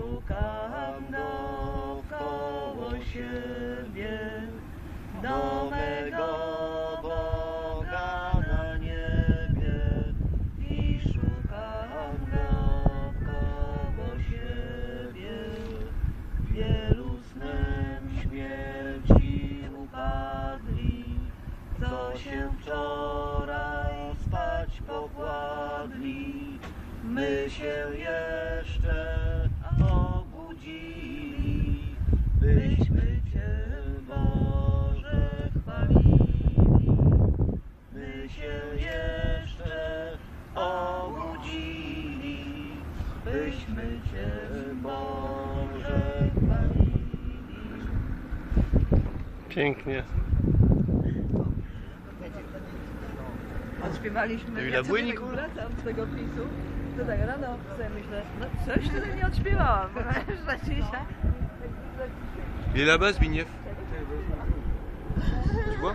szukam dookoło siebie, do mego Boga na niebie i szukam dookoło siebie. Wielu snem śmierci upadli, co się wczoraj spać pokładli, my się jeszcze obudzili, byśmy Cię Boże chwalili. My się jeszcze obudzili, byśmy Cię Boże chwalili. Pięknie. Odśpiewaliśmy. Ja kurwa? wracam z tego pisu. To tak rano sobie myślę, no coś tutaj nie odśpiewałam. Że dzisiaj. Ile bez Zbigniew? Siła?